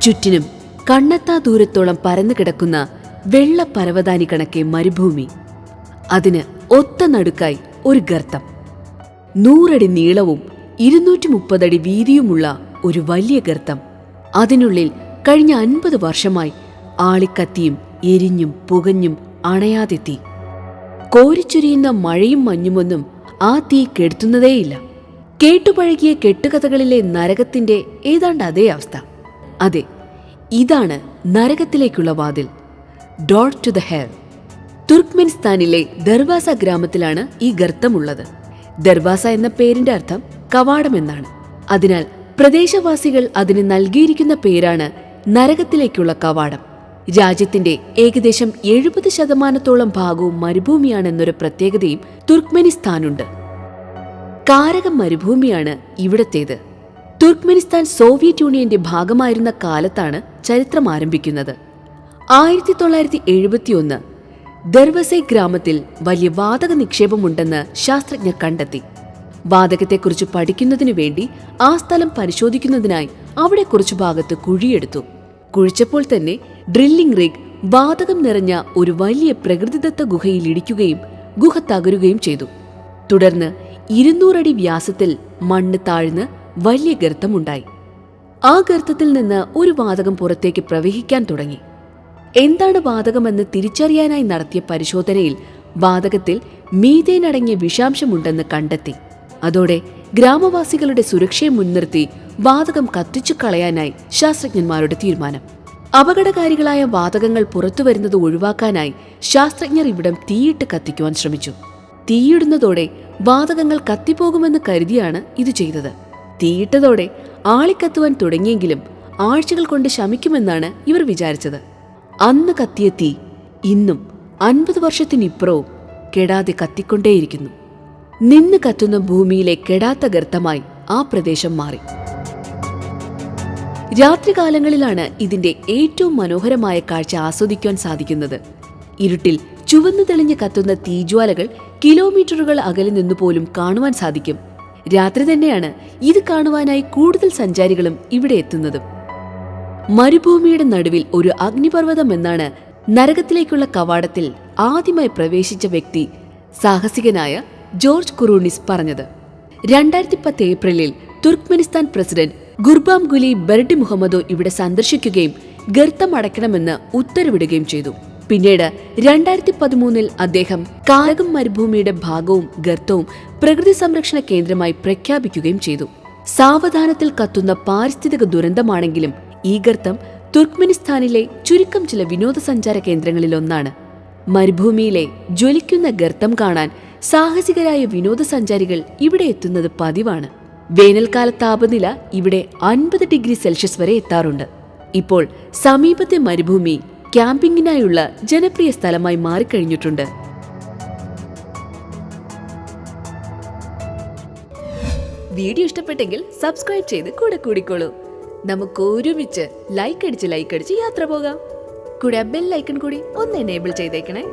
ചുറ്റിനും കണ്ണെത്താ ദൂരത്തോളം പരന്നു കിടക്കുന്ന വെള്ള പരവതാനി കണക്കെ മരുഭൂമി. അതിന് ഒത്ത നടുക്കായി ഒരു ഗർത്തം. നൂറടി നീളവും ഇരുന്നൂറ്റി മുപ്പതടി വീതിയുമുള്ള ഒരു വലിയ ഗർത്തം. അതിനുള്ളിൽ കഴിഞ്ഞ അൻപത് വർഷമായി ആളിക്കത്തിയും എരിഞ്ഞും പുകഞ്ഞും അണയാതെ തീ കോരിച്ചൊരിയുന്ന മഴയും മഞ്ഞുമൊന്നും ആ തീ കെടുത്തുന്നതേയില്ല. കേട്ടുപഴകിയ കെട്ടുകഥകളിലെ നരകത്തിന്റെ ഏതാണ്ട് അതേ അവസ്ഥ. അതെ ഇതാണ് നരകത്തിലേക്കുള്ള വാതിൽ. ഡോർ ടു ദ ഹെയർ തുർക്ക്മെനിസ്ഥാനിലെ ദർവാസ ഗ്രാമത്തിലാണ് ഈ ഗർത്തമുള്ളത്. ദർവാസ എന്ന പേരിന്റെ അർത്ഥം കവാടം എന്നാണ്. അതിനാൽ പ്രദേശവാസികൾ അതിന് നൽകിയിരിക്കുന്ന പേരാണ് നരകത്തിലേക്കുള്ള കവാടം. രാജ്യത്തിന്റെ ഏകദേശം എഴുപത് ശതമാനത്തോളം ഭാഗവും മരുഭൂമിയാണെന്നൊരു പ്രത്യേകതയും തുർക്ക്മെനിസ്ഥാനുണ്ട്. കാരക മരുഭൂമിയാണ് ഇവിടത്തേത്. തുർക്ക്മെനിസ്ഥാൻ സോവിയറ്റ് യൂണിയന്റെ ഭാഗമായിരുന്ന കാലത്താണ് ചരിത്രം ആരംഭിക്കുന്നത്. ആയിരത്തി തൊള്ളായിരത്തി എഴുപത്തിയൊന്ന് ദർവസെ ഗ്രാമത്തിൽ വലിയ വാതക നിക്ഷേപമുണ്ടെന്ന് ശാസ്ത്രജ്ഞർ കണ്ടെത്തി. വാതകത്തെക്കുറിച്ച് പഠിക്കുന്നതിനു വേണ്ടി ആ സ്ഥലം പരിശോധിക്കുന്നതിനായി അവിടെ കുറച്ചു ഭാഗത്ത് കുഴിയെടുത്തു. കുഴിച്ചപ്പോൾ തന്നെ ഡ്രില്ലിംഗ് റിഗ് വാതകം നിറഞ്ഞ ഒരു വലിയ പ്രകൃതിദത്ത ഗുഹയിൽ ഇടിക്കുകയും ഗുഹ തകരുകയും ചെയ്തു. തുടർന്ന് ഇരുന്നൂറടി വ്യാസത്തിൽ മണ്ണ് താഴ്ന്ന് വലിയ ഗർത്തമുണ്ടായി. ആ ഗർത്തത്തിൽ നിന്ന് ഒരു വാതകം പുറത്തേക്ക് പ്രവഹിക്കാൻ തുടങ്ങി. എന്താണ് വാതകമെന്ന് തിരിച്ചറിയാനായി നടത്തിയ പരിശോധനയിൽ വാതകത്തിൽ മീതേൻ അടങ്ങിയ വിഷാംശമുണ്ടെന്ന് കണ്ടെത്തി. അതോടെ ഗ്രാമവാസികളുടെ സുരക്ഷയെ മുൻനിർത്തി വാതകം കത്തിച്ചു കളയാനായി ശാസ്ത്രജ്ഞന്മാരുടെ തീരുമാനം. അപകടകാരികളായ വാതകങ്ങൾ പുറത്തുവരുന്നത് ഒഴിവാക്കാനായി ശാസ്ത്രജ്ഞർ ഇവിടം തീയിട്ട് കത്തിക്കുവാൻ ശ്രമിച്ചു. തീയിടുന്നതോടെ വാതകങ്ങൾ കത്തിപ്പോകുമെന്ന് കരുതിയാണ് ഇത് ചെയ്തത്. തീയിട്ടതോടെ ആളിക്കത്തുവാൻ തുടങ്ങിയെങ്കിലും ആഴ്ചകൾ കൊണ്ട് ശമിക്കുമെന്നാണ് ഇവർ വിചാരിച്ചത്. അന്ന് കത്തിയ തീ ഇന്നും അൻപത് വർഷത്തിനിപ്പുറവും കെടാതെ കത്തിക്കൊണ്ടേയിരിക്കുന്നു. നിന്ന് കത്തുന്ന ഭൂമിയിലെ കെടാത്ത ഗർത്തമായി ആ പ്രദേശം മാറി. രാത്രികാലങ്ങളിലാണ് ഇതിന്റെ ഏറ്റവും മനോഹരമായ കാഴ്ച ആസ്വദിക്കാൻ സാധിക്കുന്നത്. ഇരുട്ടിൽ ചുവന്നു തെളിഞ്ഞ് കത്തുന്ന തീജ്വാലകൾ കിലോമീറ്ററുകൾ അകലെ നിന്നു പോലും കാണുവാൻ സാധിക്കും. രാത്രി തന്നെയാണ് ഇത് കാണുവാനായി കൂടുതൽ സഞ്ചാരികളും ഇവിടെ എത്തുന്നതും. മരുഭൂമിയുടെ നടുവിൽ ഒരു അഗ്നിപർവതം എന്നാണ് നരകത്തിലേക്കുള്ള കവാടത്തിൽ ആദ്യമായി പ്രവേശിച്ച വ്യക്തി സാഹസികനായ ജോർജ് കുറൂണിസ് പറഞ്ഞത്. രണ്ടായിരത്തി പത്ത് ഏപ്രിലിൽ തുർക്ക്മെനിസ്ഥാൻ പ്രസിഡന്റ് ഗുർബാം ഗുലി ബെർഡി മുഹമ്മദോ ഇവിടെ സന്ദർശിക്കുകയും ഗർത്തം അടയ്ക്കണമെന്ന് ഉത്തരവിടുകയും ചെയ്തു. പിന്നീട് രണ്ടായിരത്തി പതിമൂന്നിൽ അദ്ദേഹം കാരകം മരുഭൂമിയുടെ ഭാഗവും ഗർത്തവും പ്രകൃതി സംരക്ഷണ കേന്ദ്രമായി പ്രഖ്യാപിക്കുകയും ചെയ്തു. സാവധാനത്തിൽ കത്തുന്ന പാരിസ്ഥിതിക ദുരന്തമാണെങ്കിലും ഈ ഗർത്തം തുർക്ക്മെനിസ്ഥാനിലെ ചുരുക്കം ചില വിനോദസഞ്ചാര കേന്ദ്രങ്ങളിലൊന്നാണ്. മരുഭൂമിയിലെ ജ്വലിക്കുന്ന ഗർത്തം കാണാൻ സാഹസികരായ വിനോദസഞ്ചാരികൾ ഇവിടെ എത്തുന്നത് പതിവാണ്. വേനൽക്കാല താപനില ഇവിടെ അൻപത് ഡിഗ്രി സെൽഷ്യസ് വരെ എത്താറുണ്ട്. ഇപ്പോൾ സമീപത്തെ മരുഭൂമി ക്യാമ്പിങ്ങിനായുള്ള ജനപ്രിയ സ്ഥലമായി മാറിക്കഴിഞ്ഞിട്ടുണ്ട്. വീഡിയോ ഇഷ്ടപ്പെട്ടെങ്കിൽ സബ്സ്ക്രൈബ് ചെയ്ത് കൂടെ കൂടിക്കോളൂ. നമുക്ക് ഒരുമിച്ച് ലൈക്ക് അടിച്ച് ലൈക്ക് അടിച്ച് യാത്ര പോകാം. കൂടെ ബെൽ ഐക്കൺ കൂടി ഒന്ന് എനേബിൾ ചെയ്തേക്കണേ.